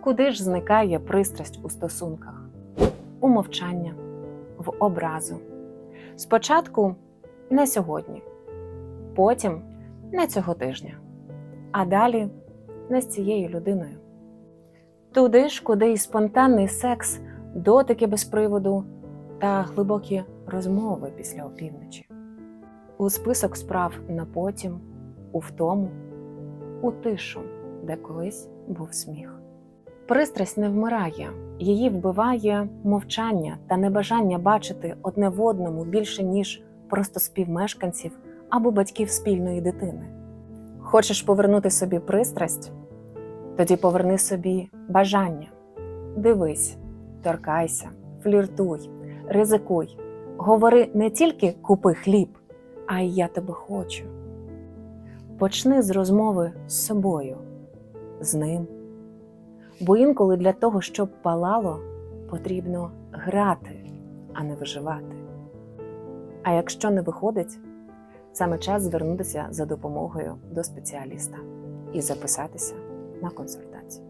Куди ж зникає пристрасть у стосунках? У мовчання, в образу. Спочатку не сьогодні, потім не цього тижня, а далі не з цією людиною. Туди ж, куди і спонтанний секс, дотики без приводу та глибокі розмови після опівночі. У список справ на потім, у втому, у тишу, де колись був сміх. Пристрасть не вмирає, її вбиває мовчання та небажання бачити одне в одному більше, ніж просто співмешканців або батьків спільної дитини. Хочеш повернути собі пристрасть? Тоді поверни собі бажання. Дивись, торкайся, фліртуй, ризикуй. Говори не тільки купи хліб, а й я тебе хочу. Почни з розмови з собою, з ним. Бо інколи для того, щоб палало, потрібно грати, а не виживати. А якщо не виходить, саме час звернутися за допомогою до спеціаліста і записатися на консультацію.